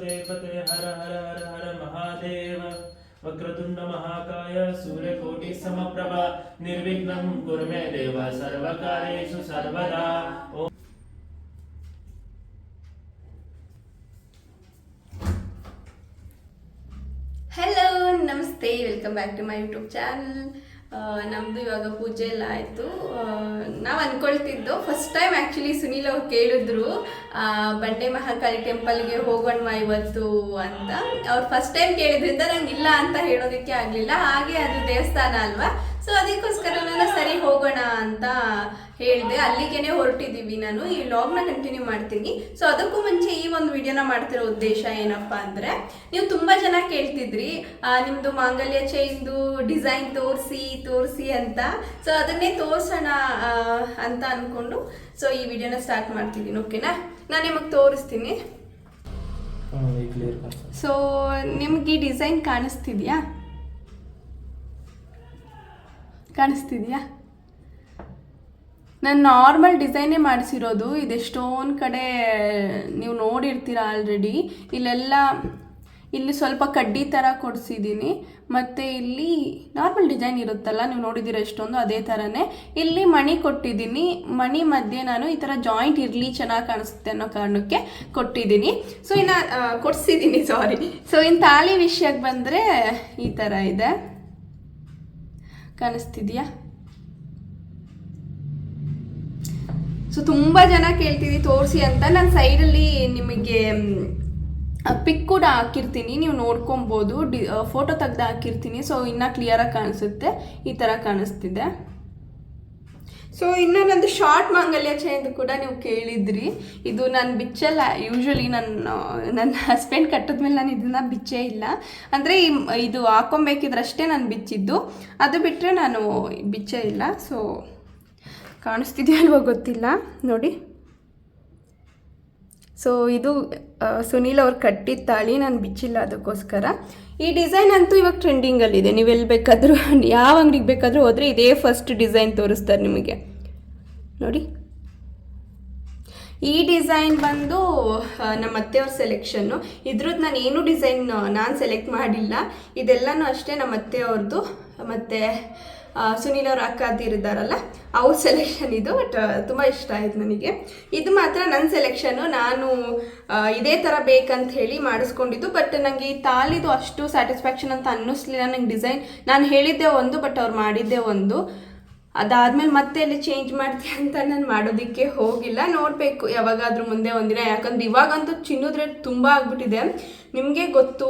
ಪಾರ್ವತೆ ಪತೆ ಹರ ಹರ ಹರ ಹರ ಮಹಾದೇವ ವಕ್ರತುಂಡ ಮಹಾಕಾಯ ಸೂರ್ಯಕೋಟಿ ಸಮಪ್ರಭ ನಿರ್ವಿಘ್ನಂ ಕುರು ಮೇ ದೇವ ಸರ್ವಕಾರ್ಯೇಷು ಸರ್ವದಾ ಓಂ ಹಲೋ ನಮಸ್ತೆ welcome back to my YouTube channel ನಮ್ಮದು ಇವಾಗ ಪೂಜೆ ಎಲ್ಲ ಆಯಿತು ನಾವು ಅನ್ಕೊಳ್ತಿದ್ದು. ಫಸ್ಟ್ ಟೈಮ್ ಆ್ಯಕ್ಚುಲಿ ಸುನೀಲ್ ಅವ್ರು ಕೇಳಿದ್ರು ಬಂಡೆ ಮಹಾಕಾಳಿ ಟೆಂಪಲ್ಗೆ ಹೋಗೋಣ ಇವತ್ತು ಅಂತ. ಅವ್ರು ಫಸ್ಟ್ ಟೈಮ್ ಕೇಳಿದ್ರಿಂದ ನಂಗೆ ಇಲ್ಲ ಅಂತ ಹೇಳೋದಕ್ಕೆ ಆಗಲಿಲ್ಲ. ಹಾಗೆ ಅದು ದೇವಸ್ಥಾನ ಅಲ್ವಾ? ಸೊ ಅದಕ್ಕೋಸ್ಕರ ನಾನು ಸರಿ ಹೋಗೋಣ ಅಂತ ಹೇಳಿದೆ. ಅಲ್ಲಿಗೇನೆ ಹೊರಟಿದ್ದೀವಿ ನಾನು. ಈ ವ್ಲಾಗ್ನ ಕಂಟಿನ್ಯೂ ಮಾಡ್ತೀನಿ. ಸೊ ಅದಕ್ಕೂ ಮುಂಚೆ ಈ ಒಂದು ವಿಡಿಯೋನ ಮಾಡ್ತಿರೋ ಉದ್ದೇಶ ಏನಪ್ಪ ಅಂದರೆ, ನೀವು ತುಂಬ ಜನ ಕೇಳ್ತಿದ್ರಿ ನಿಮ್ಮದು ಮಾಂಗಲ್ಯ ಚೈನ್ದು ಡಿಸೈನ್ ತೋರಿಸಿ ತೋರಿಸಿ ಅಂತ. ಸೊ ಅದನ್ನೇ ತೋರಿಸೋಣ ಅಂತ ಅಂದ್ಕೊಂಡು ಸೊ ಈ ವಿಡಿಯೋನ ಸ್ಟಾರ್ಟ್ ಮಾಡ್ತಿದ್ದೀನಿ. ಓಕೆನಾ ನಾನು ನಿಮಗೆ ತೋರಿಸ್ತೀನಿ. ಸೊ ನಿಮ್ಗೆ ಈ ಡಿಸೈನ್ ಕಾಣಿಸ್ತಿದ್ಯಾ? ಕಾಣಿಸ್ತಿದ್ಯಾ? ನಾನು ನಾರ್ಮಲ್ ಡಿಸೈನೇ ಮಾಡಿಸಿರೋದು ಇದೆಷ್ಟೊಂದು ಕಡೆ ನೀವು ನೋಡಿರ್ತೀರ ಆಲ್ರೆಡಿ ಇಲ್ಲೆಲ್ಲ ಇಲ್ಲಿ ಸ್ವಲ್ಪ ಕಡ್ಡಿ ಥರ ಕೊಡಿಸಿದ್ದೀನಿ ಮತ್ತು ಇಲ್ಲಿ ನಾರ್ಮಲ್ ಡಿಸೈನ್ ಇರುತ್ತಲ್ಲ, ನೀವು ನೋಡಿದ್ದೀರ ಎಷ್ಟೊಂದು ಅದೇ ಥರನೇ ಇಲ್ಲಿ ಮಣಿ ಕೊಟ್ಟಿದ್ದೀನಿ ಮಣಿ ಮಧ್ಯೆ ನಾನು ಈ ಥರ ಜಾಯಿಂಟ್ ಇರಲಿ ಚೆನ್ನಾಗಿ ಕಾಣಿಸುತ್ತೆ ಅನ್ನೋ ಕಾರಣಕ್ಕೆ ಕೊಟ್ಟಿದ್ದೀನಿ ಸೊ ಇನ್ನು ಕೊಡಿಸಿದ್ದೀನಿ ಸಾರಿ ಸೊ ಇನ್ನು ತಾಳಿ ವಿಷಯಕ್ಕೆ ಬಂದರೆ ಈ ಥರ ಇದೆ. ಕಾಣಿಸ್ತಿದ್ಯಾ? ಸೊ ತುಂಬ ಜನ ಕೇಳ್ತೀನಿ ತೋರಿಸಿ ಅಂತ. ನಾನು ಸೈಡಲ್ಲಿ ನಿಮಗೆ ಪಿಕ್ ಕೂಡ ಹಾಕಿರ್ತೀನಿ. ನೀವು ನೋಡ್ಕೊಬೋದು. ಡಿ ಫೋಟೋ ತೆಗ್ದು ಹಾಕಿರ್ತೀನಿ. ಸೊ ಇನ್ನೂ ಕ್ಲಿಯರಾಗಿ ಕಾಣಿಸುತ್ತೆ. ಈ ಥರ ಕಾಣಿಸ್ತಿದೆ. ಸೊ ಇನ್ನು ನಂದು ಶಾರ್ಟ್ ಮಾಂಗಲ್ಯ ಚೈನ್ ಕೂಡ ನೀವು ಕೇಳಿದ್ರಿ. ಇದು ನಾನು ಬಿಚ್ಚಲ್ಲ. ಯೂಶ್ವಲಿ ನನ್ನ ನನ್ನ ಹಸ್ಬೆಂಡ್ ಕಟ್ಟಿದ್ಮೇಲೆ ನಾನು ಇದನ್ನು ಬಿಚ್ಚೇ ಇಲ್ಲ. ಅಂದರೆ ಇದು ಹಾಕೊಬೇಕಿದ್ರಷ್ಟೇ ನಾನು ಬಿಚ್ಚಿದ್ದು. ಅದು ಬಿಟ್ಟರೆ ನಾನು ಬಿಚ್ಚೇ ಇಲ್ಲ. ಸೊ ಕಾಣಿಸ್ತಿದೆಯಲ್ವೋ ಗೊತ್ತಿಲ್ಲ. ನೋಡಿ. ಸೊ ಇದು ಸುನೀಲ್ ಅವ್ರು ಕಟ್ಟಿದ ತಾಳಿ ನಾನು ಬಿಚ್ಚಿಲ್ಲ ಅದಕ್ಕೋಸ್ಕರ. ಈ ಡಿಸೈನ್ ಅಂತೂ ಇವಾಗ ಟ್ರೆಂಡಿಂಗಲ್ಲಿದೆ. ನೀವು ಎಲ್ಲಿ ಬೇಕಾದರೂ, ಯಾವ ಅಂಗಡಿಗೆ ಬೇಕಾದರೂ ಹೋದರೆ ಇದೇ ಫಸ್ಟ್ ಡಿಸೈನ್ ತೋರಿಸ್ತಾರೆ ನಿಮಗೆ. ನೋಡಿ. ಈ ಡಿಸೈನ್ ಬಂದು ನಮ್ಮ ಅತ್ತೆಯವ್ರ ಸೆಲೆಕ್ಷನ್ನು ಇದ್ರದ್ದು ನಾನು ಏನು ಡಿಸೈನ್ ನಾನು ಸೆಲೆಕ್ಟ್ ಮಾಡಿಲ್ಲ. ಇದೆಲ್ಲನೂ ಅಷ್ಟೇ ನಮ್ಮ ಅತ್ತೆಯವ್ರದ್ದು ಮತ್ತು ಸುನೀಲ್ ಅವ್ರ ಅಕ್ಕ ಅದಿರಿದ್ದಾರಲ್ಲ ಅವ್ರ ಸೆಲೆಕ್ಷನ್ ಇದು ಬಟ್ ತುಂಬ ಇಷ್ಟ ಆಯ್ತು ನನಗೆ. ಇದು ಮಾತ್ರ ನನ್ನ ಸೆಲೆಕ್ಷನ್ನು ನಾನು ಇದೇ ಥರ ಬೇಕಂತ ಹೇಳಿ ಮಾಡಿಸ್ಕೊಂಡಿದ್ದು ಬಟ್ ನನಗೆ ಈ ತಾಲಿದು ಅಷ್ಟು ಸ್ಯಾಟಿಸ್ಫ್ಯಾಕ್ಷನ್ ಅಂತ ಅನ್ನಿಸ್ಲಿಲ್ಲ. ನಂಗೆ ಡಿಸೈನ್ ನಾನು ಹೇಳಿದ್ದೆ ಒಂದು ಬಟ್ ಅವ್ರು ಮಾಡಿದ್ದೆ ಒಂದು. ಅದಾದ್ಮೇಲೆ ಮತ್ತೆ ಅಲ್ಲಿ ಚೇಂಜ್ ಮಾಡ್ತೀಯ ಅಂತ ನಾನು ಮಾಡೋದಕ್ಕೆ ಹೋಗಿಲ್ಲ. ನೋಡಬೇಕು, ಯಾವಾಗಾದ್ರೂ ಮುಂದೆ ಒಂದಿನ. ಯಾಕಂದ್ರೆ ಇವಾಗಂತೂ ಚಿನ್ನದ ರೇಟ್ ತುಂಬ ಆಗ್ಬಿಟ್ಟಿದೆ. ನಿಮಗೆ ಗೊತ್ತು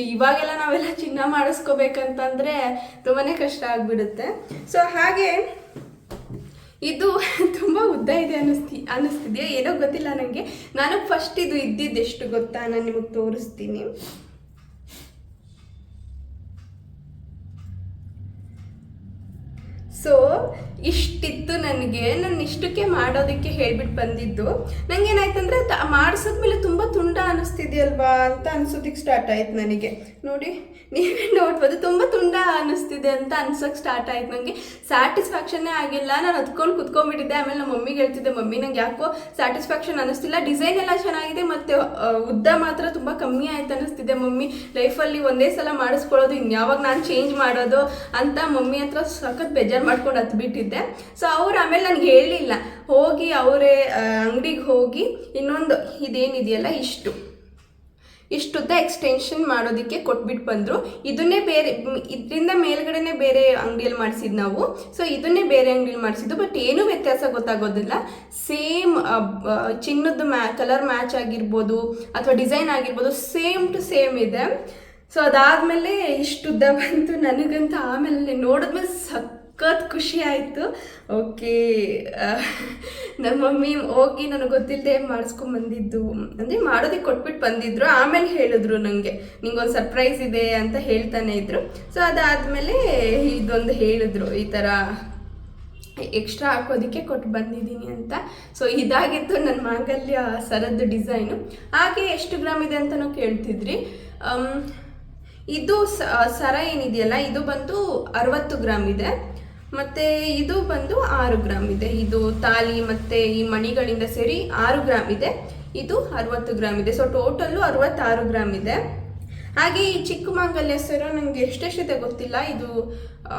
ಇವಾಗೆಲ್ಲ ನಾವೆಲ್ಲ ಚಿನ್ನ ಮಾಡಿಸ್ಕೋಬೇಕಂತಂದರೆ ತುಂಬಾ ಕಷ್ಟ ಆಗಿಬಿಡುತ್ತೆ. ಸೊ, ಹಾಗೆ ಇದು ತುಂಬ ಉದ್ದ ಇದೆ ಅನ್ನಿಸ್ತಿ, ಅನ್ನಿಸ್ತಿದೆಯಾ? ಏನೋ ಗೊತ್ತಿಲ್ಲ ನನಗೆ ನಾನು ಫಸ್ಟ್ ಇದು ಇದ್ದಿದ್ದೆಷ್ಟು ಗೊತ್ತಾ? ನಾನು ನಿಮಗೆ ತೋರಿಸ್ತೀನಿ. ಸೊ ಇಷ್ಟಿತ್ತು ನನಗೆ. ನಾನು ಇಷ್ಟಕ್ಕೆ ಮಾಡೋದಕ್ಕೆ ಹೇಳ್ಬಿಟ್ಟು ಬಂದಿದ್ದು. ನಂಗೇನಾಯ್ತಂದ್ರೆ ಮಾಡಿಸಿದ್ಮೇಲೆ ತುಂಬ ತುಂಡ ಅನ್ನಿಸ್ತಿದೆಯಲ್ವಾ ಅಂತ ಅನ್ಸೋದಕ್ಕೆ ಸ್ಟಾರ್ಟ್ ಆಯ್ತು ನನಗೆ. ನೋಡಿ, ನೀವೇ ನೋಡ್ಬೋದು ತುಂಬ ತುಂಡ ಅನ್ನಿಸ್ತಿದೆ ಅಂತ ಅನ್ಸೋಕ್ಕೆ ಸ್ಟಾರ್ಟ್ ಆಯ್ತು ನನಗೆ ಸ್ಯಾಟಿಸ್ಫ್ಯಾಕ್ಷನ್ನೇ ಆಗಿಲ್ಲ. ನಾನು ಹತ್ಕೊಂಡು ಕುತ್ಕೊಂಡ್ಬಿಟ್ಟಿದ್ದೆ. ಆಮೇಲೆ ನಮ್ಮ ಮಮ್ಮಿಗೆ ಹೇಳ್ತಿದ್ದೆ, ಮಮ್ಮಿ, ನಂಗೆ ಯಾಕೋ ಸ್ಯಾಟಿಸ್ಫ್ಯಾಕ್ಷನ್ ಅನ್ನಿಸ್ತಿಲ್ಲ ಡಿಸೈನ್ ಎಲ್ಲ ಚೆನ್ನಾಗಿದೆ ಮತ್ತು ಉದ್ದ ಮಾತ್ರ ತುಂಬ ಕಮ್ಮಿ ಆಯ್ತು ಅನ್ನಿಸ್ತಿದೆ ಮಮ್ಮಿ. ಲೈಫಲ್ಲಿ ಒಂದೇ ಸಲ ಮಾಡಿಸ್ಕೊಳ್ಳೋದು, ಇನ್ಯಾವಾಗ ನಾನು ಚೇಂಜ್ ಮಾಡೋದು ಅಂತ ಮಮ್ಮಿ ಹತ್ರ ಸಖತ್ ಬೇಜಾರು ಮಾಡ್ಕೊಂಡು ಹತ್ಬಿಟ್ಟಿದ್ದೆ ಸೊ ಅವ್ರು ಆಮೇಲೆ ನನಗೆ ಹೇಳಲಿಲ್ಲ ಹೋಗಿ ಅವರೇ ಅಂಗಡಿಗೆ ಹೋಗಿ ಇನ್ನೊಂದು ಇದೇನಿದೆಯಲ್ಲ, ಇಷ್ಟು. ಇಷ್ಟುದ್ದ ಎಕ್ಸ್ಟೆನ್ಷನ್ ಮಾಡೋದಕ್ಕೆ ಕೊಟ್ಬಿಟ್ಟು ಬಂದರು. ಇದನ್ನೇ ಬೇರೆ, ಇದರಿಂದ ಮೇಲ್ಗಡೆನೇ ಬೇರೆ ಅಂಗಡಿಯಲ್ಲಿ ಮಾಡಿಸಿದ್ ನಾವು. ಸೊ ಇದನ್ನೇ ಬೇರೆ ಅಂಗಡಿಯಲ್ಲಿ ಮಾಡಿಸಿದ್ದು. ಬಟ್ ಏನೂ ವ್ಯತ್ಯಾಸ ಗೊತ್ತಾಗೋದಿಲ್ಲ. ಸೇಮ್ ಚಿನ್ನದ ಮ್ಯಾ ಕಲರ್ ಮ್ಯಾಚ್ ಆಗಿರ್ಬೋದು ಅಥವಾ ಡಿಸೈನ್ ಆಗಿರ್ಬೋದು ಸೇಮ್ ಟು ಸೇಮ್ ಇದೆ. ಸೊ ಅದಾದಮೇಲೆ ಇಷ್ಟುದ್ದ ಬಂತು ನನಗಂತೂ. ಆಮೇಲೆ ನೋಡಿದ್ಮೇಲೆ ಸಖತ್ ಖುಷಿ ಆಯಿತು. ಓಕೆ ನಮ್ಮ ಮಮ್ಮಿ ಹೋಗಿ ನನಗೆ ಗೊತ್ತಿಲ್ಲದೆ ಮಾಡಿಸ್ಕೊಂಬಂದಿದ್ದು ಅಂದರೆ ಮಾಡೋದಕ್ಕೆ ಕೊಟ್ಬಿಟ್ಟು ಬಂದಿದ್ರು. ಆಮೇಲೆ ಹೇಳಿದ್ರು ನನಗೆ ನಿಂಗೊಂದು ಸರ್ಪ್ರೈಸ್ ಇದೆ ಅಂತ ಹೇಳ್ತಾನೆ ಇದ್ರು. ಸೊ ಅದಾದಮೇಲೆ ಇದೊಂದು ಹೇಳಿದ್ರು, ಈ ಥರ ಎಕ್ಸ್ಟ್ರಾ ಹಾಕೋದಕ್ಕೆ ಕೊಟ್ಟು ಬಂದಿದ್ದೀನಿ ಅಂತ. ಸೊ ಇದಾಗಿತ್ತು ನನ್ನ ಮಾಂಗಲ್ಯ ಸರದ್ದು ಡಿಸೈನು. ಹಾಗೆ ಎಷ್ಟು ಗ್ರಾಮ್ ಇದೆ ಅಂತಲೂ ಕೇಳ್ತಿದ್ರಿ. ಇದು ಸರ ಏನಿದೆಯಲ್ಲ, ಇದು ಬಂದು ಅರವತ್ತು ಗ್ರಾಮ್ ಇದೆ. ಮತ್ತು ಇದು ಬಂದು ಆರು ಗ್ರಾಮ್ ಇದೆ. ಇದು ತಾಲಿ ಮತ್ತು ಈ ಮಣಿಗಳಿಂದ ಸೇರಿ ಆರು ಗ್ರಾಮ್ ಇದೆ. ಇದು ಅರವತ್ತು ಗ್ರಾಮ್ ಇದೆ. ಸೊ ಟೋಟಲ್ಲು ಅರವತ್ತಾರು ಗ್ರಾಮ್ ಇದೆ. ಹಾಗೆ ಈ ಚಿಕ್ಕ ಮಾಂಗಲ್ಯ ಸರ ನನಗೆ ಎಷ್ಟೆಷ್ಟಿದೆ ಗೊತ್ತಿಲ್ಲ. ಇದು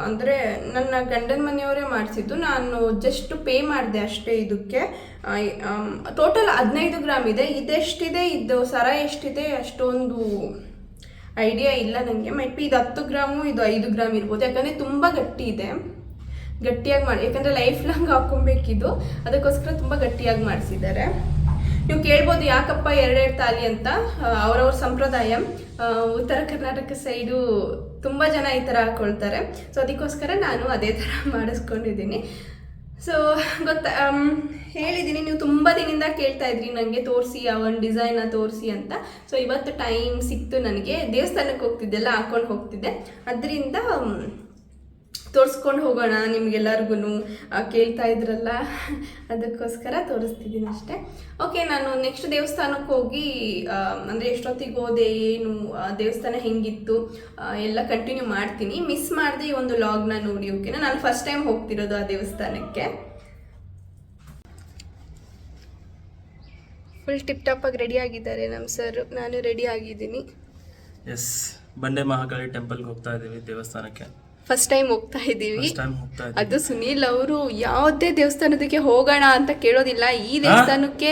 ಅಂದರೆ ನನ್ನ ಗಂಡನ ಮನೆಯವರೇ ಮಾಡಿಸಿದ್ದು. ನಾನು ಜಸ್ಟ್ ಪೇ ಮಾಡಿದೆ ಅಷ್ಟೇ ಇದಕ್ಕೆ. ಟೋಟಲ್ ಹದಿನೈದು ಗ್ರಾಮ್ ಇದೆ. ಇದೆಷ್ಟಿದೆ? ಇದು ಸರ ಎಷ್ಟಿದೆ? ಅಷ್ಟೊಂದು ಐಡಿಯಾ ಇಲ್ಲ ನನಗೆ ಮೈಟ್ ಬಿ ಇದು ಹತ್ತು ಗ್ರಾಮು, ಇದು ಐದು ಗ್ರಾಮ್ ಇರ್ಬೋದು. ಯಾಕಂದರೆ ತುಂಬ ಗಟ್ಟಿ ಇದೆ. ಗಟ್ಟಿಯಾಗಿ ಮಾಡಿ ಯಾಕಂದರೆ ಲೈಫ್ ಲಾಂಗ್ ಹಾಕೊಬೇಕಿದ್ದು ಅದಕ್ಕೋಸ್ಕರ ತುಂಬ ಗಟ್ಟಿಯಾಗಿ ಮಾಡಿಸಿದ್ದಾರೆ. ನೀವು ಕೇಳ್ಬೋದು ಯಾಕಪ್ಪ ಎರಡೆರಡು ತಾಲಿ ಅಂತ. ಅವರವ್ರ ಸಂಪ್ರದಾಯ. ಉತ್ತರ ಕರ್ನಾಟಕ ಸೈಡು ತುಂಬ ಜನ ಈ ಥರ ಹಾಕೊಳ್ತಾರೆ. ಸೊ ಅದಕ್ಕೋಸ್ಕರ ನಾನು ಅದೇ ಥರ ಮಾಡಿಸ್ಕೊಂಡಿದ್ದೀನಿ. ಸೊ ಗೊತ್ತಾ ಹೇಳಿದ್ದೀನಿ, ನೀವು ತುಂಬ ದಿನದಿಂದ ಕೇಳ್ತಾ ಇದ್ರಿ ನನಗೆ ತೋರಿಸಿ ಆ ಒಂದು ಡಿಸೈನ ತೋರಿಸಿ ಅಂತ. ಸೊ ಇವತ್ತು ಟೈಮ್ ಸಿಕ್ತು ನನಗೆ. ದೇವಸ್ಥಾನಕ್ಕೆ ಹೋಗ್ತಿದ್ದೆಲ್ಲ ಹಾಕೊಂಡು ಹೋಗ್ತಿದ್ದೆ. ಅದರಿಂದ ತೋರಿಸ್ಕೊಂಡು ಹೋಗೋಣ ನಿಮ್ಗೆಲ್ಲರಿಗೂ ಕೇಳ್ತಾ ಇದ್ರಲ್ಲ? ಅದಕ್ಕೋಸ್ಕರ ತೋರಿಸ್ತಿದ್ದೀನಿ ಅಷ್ಟೇ. ಓಕೆ ನಾನು ನೆಕ್ಸ್ಟ್ ದೇವಸ್ಥಾನಕ್ಕೆ ಹೋಗಿ ಅಂದರೆ ಎಷ್ಟೊತ್ತಿಗೆ ಹೋದೆ, ಏನು ದೇವಸ್ಥಾನ ಹೆಂಗಿತ್ತು ಎಲ್ಲ ಕಂಟಿನ್ಯೂ ಮಾಡ್ತೀನಿ. ಮಿಸ್ ಮಾಡಿದೆ ಈ ಒಂದು ಲಾಗ್ನ ನೋಡಿ ಓಕೆನಾ ನಾನು ಫಸ್ಟ್ ಟೈಮ್ ಹೋಗ್ತಿರೋದು ಆ ದೇವಸ್ಥಾನಕ್ಕೆ. ಫುಲ್ ಟಿಪ್ ಟಾಪಾಗಿ ರೆಡಿ ಆಗಿದ್ದಾರೆ ನಮ್ಮ ಸರ್ ನಾನು ರೆಡಿ ಆಗಿದ್ದೀನಿ. ಎಸ್ ಬಂಡೆ ಮಹಾಕಾಳಿ ಟೆಂಪಲ್ಗೆ ಹೋಗ್ತಾ ಇದ್ದೀವಿ ದೇವಸ್ಥಾನಕ್ಕೆ. ಫಸ್ಟ್ ಟೈಮ್ ಹೋಗ್ತಾ ಇದ್ದೀವಿ. ಹೋಗ್ತಾ ಅದು ಸುನೀಲ್ ಅವರು ಯಾವುದೇ ದೇವಸ್ಥಾನದಕ್ಕೆ ಹೋಗೋಣ ಅಂತ ಕೇಳೋದಿಲ್ಲ. ಈ ದೇವಸ್ಥಾನಕ್ಕೆ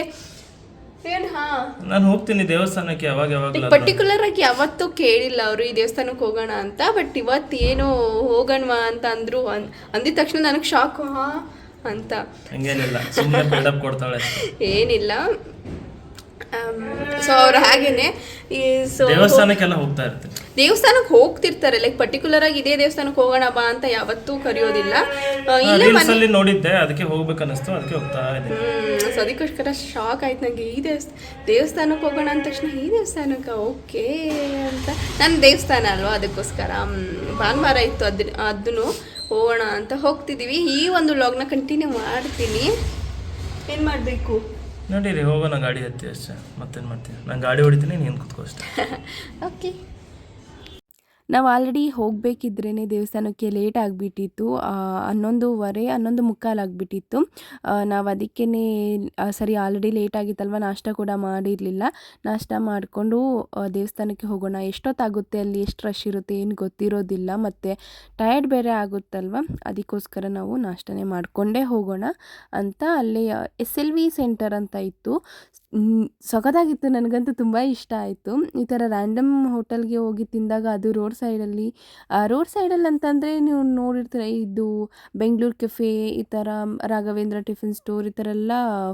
ಏನ್ ಹಾ? ನಾನು ಹೋಗ್ತೀನಿ ದೇವಸ್ಥಾನಕ್ಕೆ ಯಾವಾಗ ಯಾವಾಗ ಪರ್ಟಿಕ್ಯುಲರ್ ಆಗಿ ಯಾವತ್ತೂ ಕೇಳಿಲ್ಲ ಅವರು ಈ ದೇವಸ್ಥಾನಕ್ಕೆ ಹೋಗೋಣ ಅಂತ ಬಟ್ ಇವತ್ತೇನೋ ಹೋಗೋಣವಾ ಅಂತ ಅಂದ್ರು ಅನ್- ಅಂದಿದ ತಕ್ಷಣ ನನಗೆ ಶಾಕ್ ಹಾ ಅಂತ. ಹಂಗೇನಿಲ್ಲ. ಸುಮ್ಮನೆ ಬಿಲ್ಡಪ್ ಕೊಡ್ತಾಳೆ ಏನಿಲ್ಲ. ಸೊ ಅವ್ರು ಹಾಗೇನೆ ಈ ಸೊ ದೇವಸ್ಥಾನಕ್ಕೆಲ್ಲ ಹೋಗ್ತಾ ಇರ್ತಾರೆ? ದೇವಸ್ಥಾನಕ್ಕೆ ಹೋಗ್ತಿರ್ತಾರೆ. ಲೈಕ್ ಪರ್ಟಿಕ್ಯುಲರ್ ಆಗಿ ಇದೇ ದೇವಸ್ಥಾನಕ್ಕೆ ಹೋಗೋಣ ಬಾ ಅಂತ ಯಾವತ್ತೂ ಕರೆಯೋದಿಲ್ಲ. ಆ, ಇಲ್ಲೇ ಮನೆ ಅಲ್ಲಿ ನೋಡಿದ್ದೆ ಅದಕ್ಕೆ ಹೋಗ್ಬೇಕು ಅನ್ನಿಸ್ತು ಅದಕ್ಕೆ ಹೋಗ್ತಾ ಇದೆ ಹ್ಮ್, ಸೊ ಅದಕ್ಕೋಸ್ಕರ ಶಾಕ್ ಆಯ್ತು ನನಗೆ ಈ ದೇವಸ್ಥಾನ ದೇವಸ್ಥಾನಕ್ಕೆ ಹೋಗೋಣ ಅಂದ ತಕ್ಷಣ ಈ ದೇವಸ್ಥಾನಕ್ಕೆ? ಓಕೆ ಅಂತ. ನನ್ನ ದೇವಸ್ಥಾನ ಅಲ್ವಾ ಅದಕ್ಕೋಸ್ಕರ? ಭಾನುವಾರ ಇತ್ತು ಅದ್ರ ಅದನ್ನು ಹೋಗೋಣ ಅಂತ ಹೋಗ್ತಿದ್ದೀವಿ. ಈ ಒಂದು ಲಾಗ್ನ ಕಂಟಿನ್ಯೂ ಮಾಡ್ತೀನಿ. ಏನು ಮಾಡಬೇಕು? ನಡೀರಿ ಹೋಗೋಣ ಗಾಡಿ ಹತ್ತಿ ಅಷ್ಟೇ. ಮತ್ತೇನು ಮಾಡ್ತೀನಿ ನಾನು ಗಾಡಿ ಹೊಡಿತೀನಿ ನೀನು ಕೂತ್ಕೋ ಅಷ್ಟೇ. ಓಕೆ ನಾವು ಆಲ್ರೆಡಿ ಹೋಗಬೇಕಿದ್ರೇ ದೇವಸ್ಥಾನಕ್ಕೆ ಲೇಟ್ ಆಗಿಬಿಟ್ಟಿತ್ತು ಹನ್ನೊಂದುವರೆ, ಹನ್ನೊಂದು ಮುಕ್ಕಾಲು ಆಗಿಬಿಟ್ಟಿತ್ತು. ನಾವು ಅದಕ್ಕೇ ಸರಿ ಆಲ್ರೆಡಿ ಲೇಟ್ ಆಗಿತ್ತಲ್ವ, ನಾಷ್ಟ ಕೂಡ ಮಾಡಿರಲಿಲ್ಲ. ನಾಷ್ಟ ಮಾಡಿಕೊಂಡು ದೇವಸ್ಥಾನಕ್ಕೆ ಹೋಗೋಣ. ಎಷ್ಟೊತ್ತಾಗುತ್ತೆ, ಅಲ್ಲಿ ಎಷ್ಟು ರಶ್ ಇರುತ್ತೆ ಏನು ಗೊತ್ತಿರೋದಿಲ್ಲ, ಮತ್ತು ಟಯರ್ಡ್ ಬೇರೆ ಆಗುತ್ತಲ್ವ? ಅದಕ್ಕೋಸ್ಕರ ನಾವು ನಾಷ್ಟನೇ ಮಾಡಿಕೊಂಡೇ ಹೋಗೋಣ ಅಂತ ಅಲ್ಲಿ, ಎಸ್ ಎಲ್ ವಿ ಸೆಂಟರ್ ಅಂತ ಇತ್ತು. ಸೊಗದಾಗಿತ್ತು, ನನಗಂತೂ ತುಂಬ ಇಷ್ಟ ಆಯಿತು. ಈ ಥರ ರ್ಯಾಂಡಮ್ ಹೋಟೆಲ್ಗೆ ಹೋಗಿ ತಿಂದಾಗ ಅದು ರೋಡ್ ಸೈಡಲ್ಲಿ ರೋಡ್ ಸೈಡಲ್ಲಿ ಅಂತಂದರೆ ನೀವು ನೋಡಿರ್ತೀರ ಇದು ಬೆಂಗಳೂರು ಕೆಫೆ ಈ ಥರ ರಾಘವೇಂದ್ರ ಟಿಫಿನ್ ಸ್ಟೋರ್ ಈ ಥರ ಎಲ್ಲ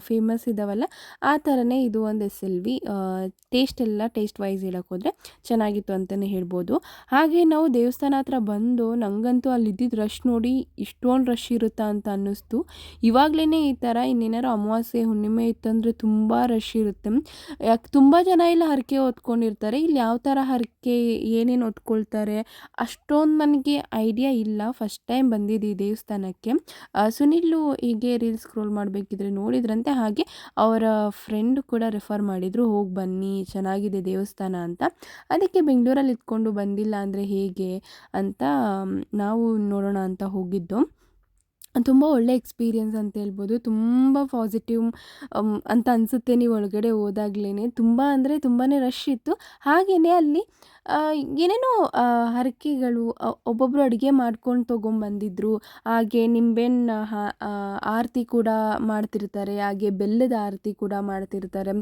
ಫೇಮಸ್ ಇದ್ದಾವಲ್ಲ ಆ ಥರನೇ ಇದು ಒಂದು ಎಸ್ ಎಲ್ ವಿ ಟೇಸ್ಟ್ ಎಲ್ಲ ಟೇಸ್ಟ್ ವೈಸ್ ಹೇಳಕ್ಕೆ ಹೋದರೆ ಚೆನ್ನಾಗಿತ್ತು ಅಂತಲೇ ಹೇಳ್ಬೋದು. ಹಾಗೆ ನಾವು ದೇವಸ್ಥಾನ ಹತ್ರ ಬಂದು ನನಗಂತೂ ಅಲ್ಲಿ ಇದ್ದಿದ್ದು ರಶ್ ನೋಡಿ ಇಷ್ಟೊಂದು ರಶ್ ಇರುತ್ತಾ ಅಂತ ಅನ್ನಿಸ್ತು. ಇವಾಗಲೇ ಈ ಥರ ಇನ್ನೇನಾರು ಅಮಾವಾಸ್ಯೆ, ಹುಣ್ಣಿಮೆ ಇತ್ತಂದರೆ ತುಂಬ ರಶ್ ಇರುತ್ತೆ. ಯಾಕೆ, ತುಂಬ ಜನ ಇಲ್ಲಿ ಹರಕೆ ಹೊತ್ಕೊಂಡಿರ್ತಾರೆ. ಇಲ್ಲಿ ಯಾವ ಥರ ಹರಕೆ, ಏನೇನು ಹೊತ್ಕೊಳ್ತಾರೆ ಅಷ್ಟೊಂದು ನನಗೆ ಐಡಿಯಾ ಇಲ್ಲ. ಫಸ್ಟ್ ಟೈಮ್ ಬಂದಿದ್ದು ದೇವಸ್ಥಾನಕ್ಕೆ. ಸುನಿಲು ಹೀಗೆ ರೀಲ್ಸ್ ಸ್ಕ್ರೋಲ್ ಮಾಡಬೇಕಿದ್ರೆ ನೋಡಿದ್ರಂತೆ. ಹಾಗೆ ಅವರ ಫ್ರೆಂಡ್ ಕೂಡ ರೆಫರ್ ಮಾಡಿದರು, ಹೋಗಿ ಬನ್ನಿ, ಚೆನ್ನಾಗಿದೆ ದೇವಸ್ಥಾನ ಅಂತ. ಅದಕ್ಕೆ ಬೆಂಗಳೂರಲ್ಲಿ ಇದ್ಕೊಂಡು ಬಂದಿಲ್ಲ ಅಂದರೆ ಹೇಗೆ ಅಂತ, ನಾವು ನೋಡೋಣ ಅಂತ ಹೋಗಿದ್ದು. ತುಂಬ ಒಳ್ಳೆ ಎಕ್ಸ್ಪೀರಿಯನ್ಸ್ ಅಂತ ಹೇಳ್ಬೋದು. ತುಂಬ ಪಾಸಿಟಿವ್ ಅಂತ ಅನಿಸುತ್ತೆ ನೀವು ಒಳಗಡೆ ಹೋದಾಗ್ಲೇ ತುಂಬ ಅಂದರೆ ತುಂಬಾ ರಶ್ ಇತ್ತು. ಹಾಗೆಯೇ ಅಲ್ಲಿ ಏನೇನೋ ಹರಕೆಗಳು ಒಬ್ಬೊಬ್ಬರು ಅಡುಗೆ ಮಾಡ್ಕೊಂಡು ತೊಗೊಂಬಂದಿದ್ರು. ಹಾಗೆ ನಿಂಬೆಹಣ್ಣು ಆರತಿ ಕೂಡ ಮಾಡ್ತಿರ್ತಾರೆ. ಹಾಗೆ ಬೆಲ್ಲದ ಆರತಿ ಕೂಡ ಮಾಡ್ತಿರ್ತಾರೆ.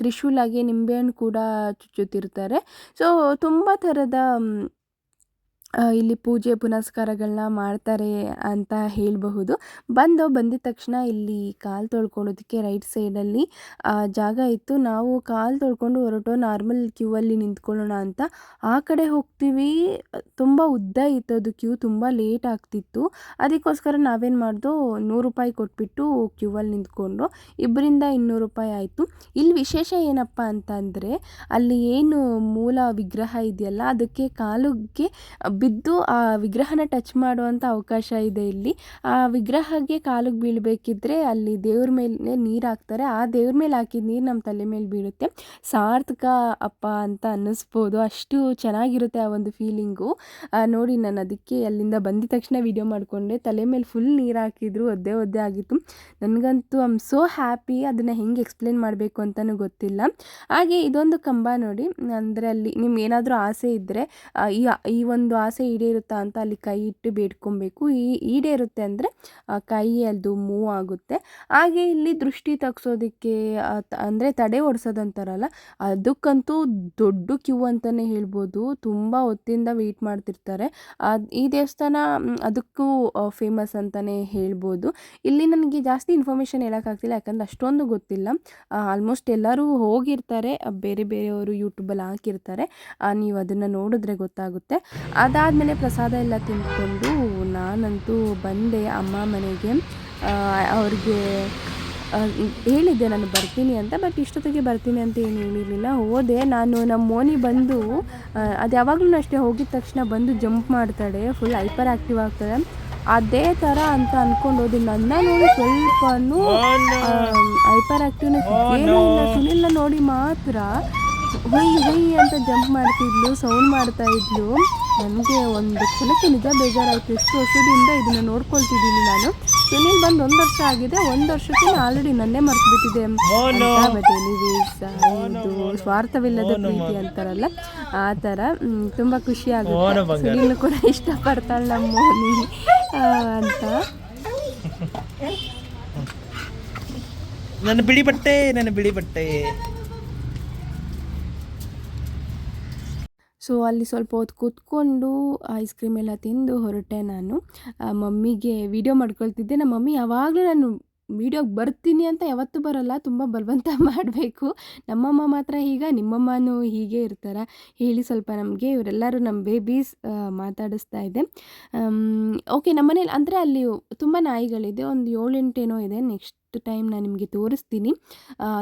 ತ್ರಿಶೂಲಾಗೆ ನಿಂಬೆಹಣ್ಣು ಕೂಡ ಚುಚ್ಚುತ್ತಿರ್ತಾರೆ. ಸೊ ತುಂಬ ಥರದ ಇಲ್ಲಿ ಪೂಜೆ ಪುನಸ್ಕಾರಗಳನ್ನ ಮಾಡ್ತಾರೆ ಅಂತ ಹೇಳಬಹುದು. ಬಂದು ಬಂದಿದ ತಕ್ಷಣ ಇಲ್ಲಿ ಕಾಲು ತೊಳ್ಕೊಳ್ಳೋದಕ್ಕೆ ರೈಟ್ ಸೈಡಲ್ಲಿ ಜಾಗ ಇತ್ತು. ನಾವು ಕಾಲು ತೊಳ್ಕೊಂಡು ಹೊರಟು ನಾರ್ಮಲ್ ಕ್ಯೂ ಅಲ್ಲಿ ನಿಂತ್ಕೊಳ್ಳೋಣ ಅಂತ. ಆ ಕಡೆ ಹೋಗ್ತೀವಿ. ತುಂಬ ಉದ್ದ ಇತ್ತು ಅದು ಕ್ಯೂ, ತುಂಬ ಲೇಟ್ ಆಗ್ತಿತ್ತು. ಅದಕ್ಕೋಸ್ಕರ ನಾವೇನು ಮಾಡ್ದೋ, ನೂರು ರೂಪಾಯಿ ಕೊಟ್ಬಿಟ್ಟು ಕ್ಯೂ ಅಲ್ಲಿ ನಿಂತ್ಕೊಂಡು ಇಬ್ಬರಿಂದ ಇನ್ನೂರು ರೂಪಾಯಿ ಆಯಿತು. ಇಲ್ಲಿ ವಿಶೇಷ ಏನಪ್ಪ ಅಂತಂದರೆ, ಅಲ್ಲಿ ಏನು ಮೂಲ ವಿಗ್ರಹ ಇದೆಯಲ್ಲ, ಅದಕ್ಕೆ ಕಾಲಿಗೆ ಬಿದ್ದು ಆ ವಿಗ್ರಹನ ಟಚ್ ಮಾಡುವಂಥ ಅವಕಾಶ ಇದೆ ಇಲ್ಲಿ. ಆ ವಿಗ್ರಹಕ್ಕೆ ಕಾಲಿಗೆ ಬೀಳಬೇಕಿದ್ರೆ ಅಲ್ಲಿ ದೇವ್ರ ಮೇಲೆ ನೀರು ಹಾಕ್ತಾರೆ. ಆ ದೇವ್ರ ಮೇಲೆ ಹಾಕಿದ ನೀರು ನಮ್ಮ ತಲೆ ಮೇಲೆ ಬೀಳುತ್ತೆ. ಸಾರ್ಥಕ ಅಪ್ಪ ಅಂತ ಅನ್ನಿಸ್ಬೋದು. ಅಷ್ಟು ಚೆನ್ನಾಗಿರುತ್ತೆ ಆ ಒಂದು ಫೀಲಿಂಗು ನೋಡಿ ನಾನು ಅದಕ್ಕೆ ಅಲ್ಲಿಂದ ಬಂದಿದ ತಕ್ಷಣ ವಿಡಿಯೋ ಮಾಡಿಕೊಂಡೆ. ತಲೆ ಮೇಲೆ ಫುಲ್ ನೀರು ಹಾಕಿದ್ರು. ಒದ್ದೆ ಒದ್ದೆ ಆಗಿತ್ತು. ನನಗಂತೂ ಐ ಆಮ್ ಸೋ ಹ್ಯಾಪಿ ಅದನ್ನು ಹೆಂಗೆ ಎಕ್ಸ್ಪ್ಲೇನ್ ಮಾಡಬೇಕು ಅಂತಲೂ ಗೊತ್ತಿಲ್ಲ. ಹಾಗೆ ಇದೊಂದು ಕಂಬ ನೋಡಿ. ಅಂದರೆ ಅಲ್ಲಿ ನಿಮ್ಗೆ ಏನಾದರೂ ಆಸೆ ಇದ್ದರೆ ಈ ಈ ಒಂದು ಆಸೆ ಈಡೇರುತ್ತಾ ಅಂತ ಅಲ್ಲಿ ಕೈ ಇಟ್ಟು ಬೇಡ್ಕೊಬೇಕು. ಈ ಈಡೇರುತ್ತೆ ಅಂದರೆ ಕೈ ಅದು ಮೂವ್ ಆಗುತ್ತೆ. ಹಾಗೆ ಇಲ್ಲಿ ದೃಷ್ಟಿ ತಗ್ಸೋದಕ್ಕೆ ಅಂದರೆ ತಡೆ ಓಡಿಸೋದಂತಾರಲ್ಲ ಅದಕ್ಕಂತೂ ದೊಡ್ಡ ಕ್ಯೂ ಅಂತಲೇ ಹೇಳ್ಬೋದು. ತುಂಬ ಹೊತ್ತಿಂದ ವೆಯ್ಟ್ ಮಾಡ್ತಿರ್ತಾರೆ. ಅದು, ಈ ದೇವಸ್ಥಾನ ಅದಕ್ಕೂ ಫೇಮಸ್ ಅಂತಲೇ ಹೇಳ್ಬೋದು. ಇಲ್ಲಿ ನನಗೆ ಜಾಸ್ತಿ ಇನ್ಫಾರ್ಮೇಷನ್ ಹೇಳೋಕ್ಕಾಗ್ತಿಲ್ಲ, ಯಾಕಂದರೆ ಅಷ್ಟೊಂದು ಗೊತ್ತಿಲ್ಲ. ಆಲ್ಮೋಸ್ಟ್ ಎಲ್ಲರೂ ಹೋಗಿರ್ತಾರೆ. ಬೇರೆ ಬೇರೆಯವರು ಯೂಟ್ಯೂಬಲ್ಲಿ ಹಾಕಿರ್ತಾರೆ. ನೀವು ಅದನ್ನು ನೋಡಿದ್ರೆ ಗೊತ್ತಾಗುತ್ತೆ. ಅದಾದಮೇಲೆ ಪ್ರಸಾದ ಎಲ್ಲ ತಿಂದ್ಕೊಂಡು ನಾನಂತೂ ಬಂದೆ ಅಮ್ಮ ಮನೆಗೆ. ಅವ್ರಿಗೆ ಹೇಳಿದ್ದೆ ನಾನು ಬರ್ತೀನಿ ಅಂತ ಬಟ್ ಇಷ್ಟೊತ್ತಿಗೆ ಬರ್ತೀನಿ ಅಂತ ಏನು ಹೇಳಿರಲಿಲ್ಲ. ಹೋದೆ ನಾನು ನಮ್ಮ ಮೋನಿ ಬಂದು ಅದು ಯಾವಾಗಲೂ ಅಷ್ಟೇ ಹೋಗಿದ ತಕ್ಷಣ ಬಂದು ಜಂಪ್ ಮಾಡ್ತಾಳೆ ಫುಲ್ ಹೈಪರ್ ಆ್ಯಕ್ಟಿವ್ ಆಗ್ತಾಳೆ. ಅದೇ ಥರ ಅಂತ ಅಂದ್ಕೊಂಡು ಹೋದೆ. ನನ್ನ ನೋಡಿ ಸ್ವಲ್ಪನೂ ಹೈಪರ್ ಆ್ಯಕ್ಟಿವ್ನೆಸ್ ಏನೂ ಇಲ್ಲ. ಸುನಿಲ್ನ ನೋಡಿ ಮಾತ್ರ ಹೊಯ್ ಹುಯ್ ಅಂತ ಜಂಪ್ ಮಾಡ್ತಿದ್ಲು ಸೌಂಡ್ ಮಾಡ್ತಾ ಇದ್ಲು. ನನಗೆ ಒಂದು ಕ್ಷಣಕ್ಕೆ ನಿಜ ಬೇಜಾರಾಯಿತು. ಎಷ್ಟು ವರ್ಷದಿಂದ ಇದನ್ನು ನೋಡ್ಕೊಳ್ತಿದ್ದೀನಿ ನಾನು. ಸುನಿಲ್ ಬಂದು ಒಂದು ವರ್ಷ ಆಗಿದೆ. ಒಂದು ವರ್ಷಕ್ಕೆ ಆಲ್ರೆಡಿ ನನ್ನೇ ಮರ್ತ್ಬಿಟ್ಟಿದೆ. ಬಟ್ ಎನಿವೇಸ್ ಸ್ವಾರ್ಥವಿಲ್ಲದ ಪ್ರೀತಿ ಅಂತಾರಲ್ಲ? ಆ ಥರ ತುಂಬ ಖುಷಿ ಆಗುತ್ತೆ. ಸುನಿಲ್ ಕೂಡ ಇಷ್ಟಪಡ್ತಾಳೆ ನಮ್ಮ ಮೋನಿ. ಅಂತ. ನನ್ನ ಬಿಳಿ ಬಟ್ಟೆ ನನ್ನ ಬಿಳಿ ಬಟ್ಟೆ. ಸೊ ಅಲ್ಲಿ ಸ್ವಲ್ಪ ಹೊತ್ತು ಕೂತ್ಕೊಂಡು ಐಸ್ ಕ್ರೀಮ್ ಎಲ್ಲ ತಿಂದು ಹೊರಟೆ ನಾನು. ಮಮ್ಮಿಗೆ ವಿಡಿಯೋ ಮಾಡ್ಕೊಳ್ತಿದ್ದೆ. ನಮ್ಮ ಮಮ್ಮಿ, ಯಾವಾಗಲೂ ನಾನು ವೀಡಿಯೋಗೆ ಬರ್ತೀನಿ ಅಂತ ಯಾವತ್ತೂ ಬರಲ್ಲ, ತುಂಬ ಬಲವಂತ ಮಾಡಬೇಕು. ನಮ್ಮಮ್ಮ ಮಾತ್ರ ಈಗ, ನಿಮ್ಮಮ್ಮನೂ ಹೀಗೆ ಇರ್ತಾರೆ. ಹೇಳಿ ಸ್ವಲ್ಪ ನಮಗೆ ಇವರೆಲ್ಲರೂ ನಮ್ಮ ಬೇಬೀಸ್ ಮಾತಾಡಿಸ್ತಾ ಇದೆ. ಓಕೆ ನಮ್ಮನೇಲಿ, ಅಂದರೆ ಅಲ್ಲಿ ತುಂಬ ನಾಯಿಗಳಿದೆ. ಒಂದು ಏಳೆಂಟೇನೋ ಇದೆ ನೆಕ್ಸ್ಟ್ ಟೈಮ್ ನಾನು ನಿಮಗೆ ತೋರಿಸ್ತೀನಿ.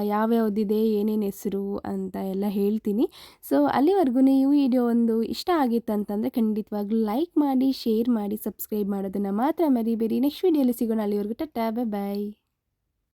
ಯಾವ್ಯಾವುದಿದೆ ಯಾವ್ಯಾವ್ದಿದೆ, ಏನೇನು ಹೆಸರು ಅಂತ ಎಲ್ಲ ಹೇಳ್ತೀನಿ. ಸೊ, ಅಲ್ಲಿವರೆಗೂ ಈ ವಿಡಿಯೋ ಒಂದು ಇಷ್ಟ ಆಗಿತ್ತು ಅಂತಂದರೆ ಖಂಡಿತವಾಗ್ಲೂ ಲೈಕ್ ಮಾಡಿ ಶೇರ್ ಮಾಡಿ ಸಬ್ಸ್ಕ್ರೈಬ್ ಮಾಡೋದನ್ನು ಮಾತ್ರ ಮರಿಬೇಡಿ. ನೆಕ್ಸ್ಟ್ ವಿಡಿಯೋಲಿ ಸಿಗೋಣ. ಅಲ್ಲಿವರೆಗೂ ಟಟಾ ಬಾಯ್